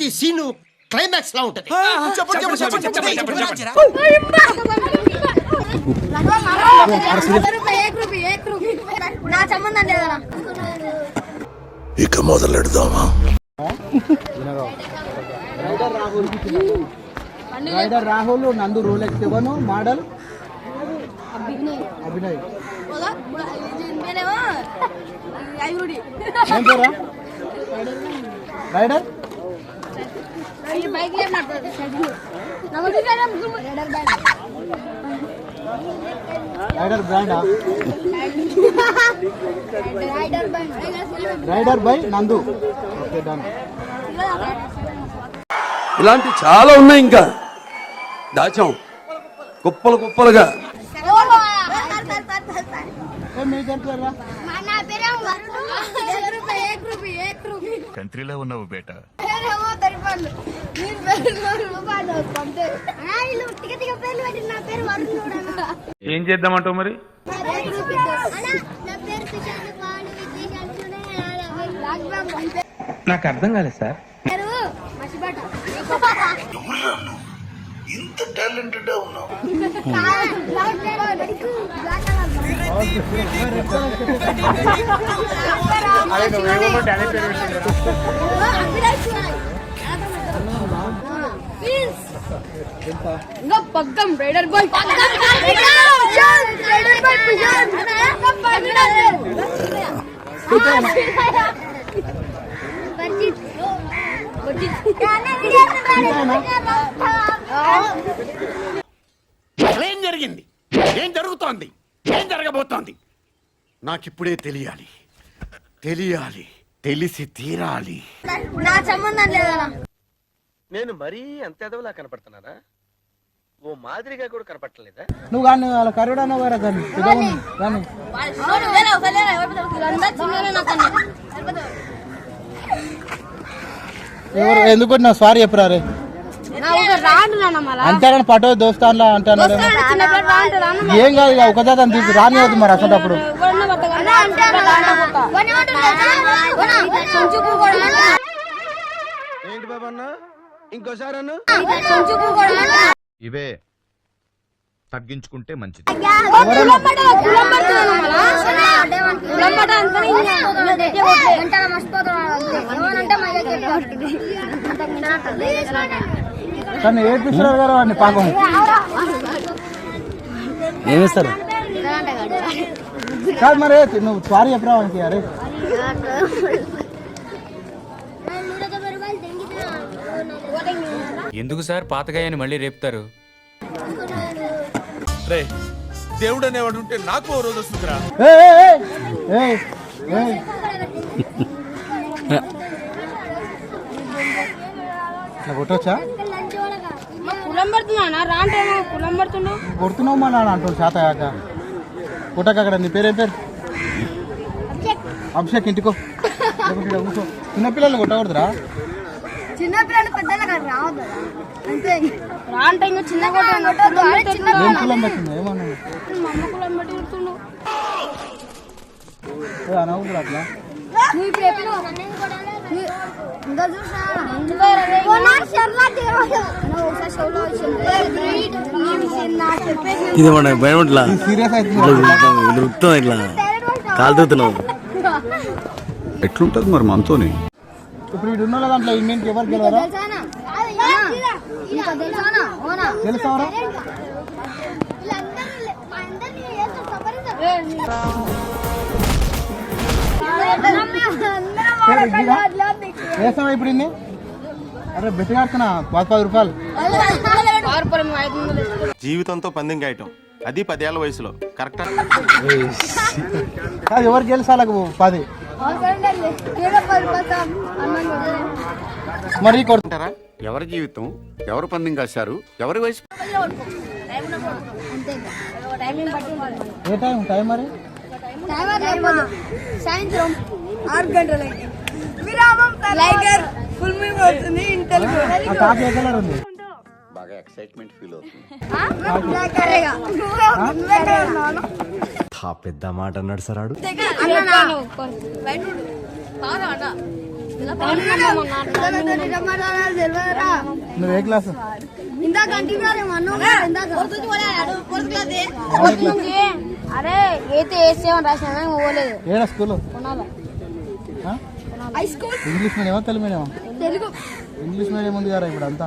ప్రతి scene climax లా ఉంటది. ఇక మొదలెడదామా? Rider Rahul Nandu Rolex seven model? Abhinay. Rider? Rider బ్రాండా rider by Nandu okay done ఇలాంటి చాలా ఉన్నాయి ఇంకా. దాచాం. కుప్పలు కుప్పలుగా. కంట్రీలో ఉన్నావు బేట. పేరేమో తరిపాడు నీ పేరు నూరు రూపాయలు పంటే అన్నా వీళ్ళు తిగ తిగ పేర్లు పెట్టి నా పేరు వరుణ్ చూడన్నా ఏం చేద్దామంటావు మరి నాకు అర్థం కాలేదు సార్ ఇంత టాలెంటెడ్ ఉన్నావు ఇంకా పగ్గం రైడర్ బాయ్ రైడర్ బాయ్ ఏం జరిగింది? ఏం జరుగుతోంది? ఏం జరగబోతోంది? నాకిప్పుడే తెలియాలి. తెలియాలి. తెలిసి తీరాలి. నా సంబంధం లేదా? నేను మరీ అంత ఎదవలా కనపడుతున్నారా ఓ మాదిరిగా కూడా కనపడలేదా నువ్వు కానీ వాళ్ళ కరుడు అన్న వేరే కానీ ఎవరు ఎందుకు నా సారీ చెప్పరా రే? పటో దోస్తాన్లా రాను ఏం కాదు ఇక ఒక జాతం తీసి రానివద్దు మరి అసలు అప్పుడు ఏంటి బాబా అన్న? ఇంకోసారి ఇవే తగ్గించుకుంటే మంచిది కానీ ఏడిపిస్తున్నారు కదా వాడిని పాపం ఏమిస్తారు కాదు మరి నువ్వు సారీ చెప్పరా వానికి అరే ఎందుకు సార్? పాతగాయని మళ్ళీ రేపుతారు. రే దేవుడు అనేవాడు ఉంటే నాకు ఓ రోజు వస్తుందిరా. కొట్టొచ్చా? కులం పడుతున్నా కులం పడుతున్నావు కొడుతున్నావు మా నాన్న అంటాడు చేత కాక కొట్టక అక్కడ నీ పేరేం పేరు? అభిషేక్. ఇంటికో. చిన్నపిల్లలు కొట్టకూడదురా. చిన్నపిల్లలు పెద్దలు కాదు రావద్దు. అంతే. రాంటే ఇంకా చిన్న కొట్టదు చిన్న ఏం కులం పట్టింది ఏమన్నా? మా అమ్మ కులం బట్టి చెప్తుండు ఏ అనవద్దు అట్లా. నువ్వు ఇప్పుడు చెప్పినావు. నువ్వు ఇంకా చూసా నువ్వు ఒకసారి షోలో చెప్పేసి ఇది మన ఇట్లా కాలుతున్నావు ఎట్లుంటది మరి మనతోని? ఇప్పుడు వీడు ఉన్న దాంట్లో ఇండియన్కి ఎవరు గెలవరా? తెలుసానా? ఇంకా తెలుసానా? ఓనా? తెలుసావరా వేస్తావా ఇప్పుడు అరే బెట్టి కడుతున్నా పది పది రూపాయలు. జీవితంతో పందెం గాయటం అది పదేళ్ళ వయసులో. కరెక్టా? ఎవరు గెలిచాలకు పది. మరి కొడుతుంది అంటారా ఎవరి జీవితం? ఎవరు పందెం కాశారు? ఎవరి వయసు? ఏ టైం? టైం మరి? సాయంత్రం ఆరు గంటలకి విరామం లైగర్ ఫుల్ కలర్ ఉంది? బాగా ఎక్సైట్మెంట్ ఫీల్ అవుతుంది. పెద్ద మాట అన్నాడు నువ్వు ఏ క్లాస్ అరే అయితే వేసేవని రాసిన పోలేదు. ఏడా స్కూల్? కొనాల? హై స్కూల్ ఇంగ్లీష్ మీడియమా తెలుగు మీడియమా? తెలుగు. ఇంగ్లీష్ మీడియం ఉంది కదా ఇప్పుడు అంతా?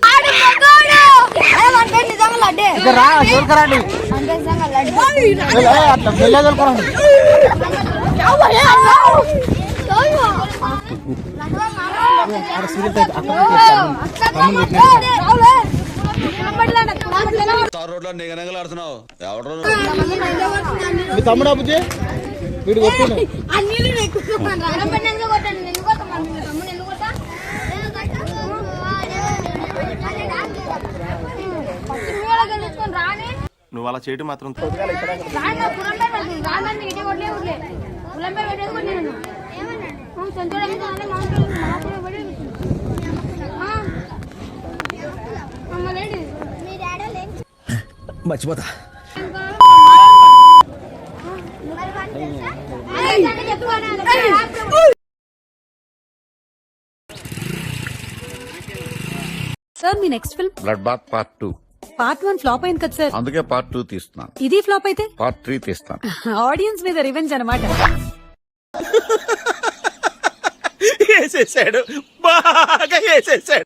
రా దొరకరండి అట్లా వెళ్ళే దొరకరండి మీ తమ్ముడు బుజ్జి వీడు రాని నువ్వు అలా చేయడం మాత్రం రాన్న పురం పేరు పడుతుంది రాన్న ఇటే కొట్లే ఊర్లే పులం పేరు పెట్టేది కొట్టే నేను సంతోషం అయితే అదే మాట్లాడు మాట్లాడే పడి మమ్మల్ని మీ డాడీ లేచి మర్చిపోతా. సార్ మీ next film blood bath part two part one flop అయింది కదా సార్? అందుకే పార్ట్ టూ తీస్తున్నాను. ఇది ఫ్లాప్ అయితే? పార్ట్ త్రీ తీస్తాను. ఆడియన్స్ మీద రివెంజ్ అనమాట వేసేసాడు బాగా వేసేసాడు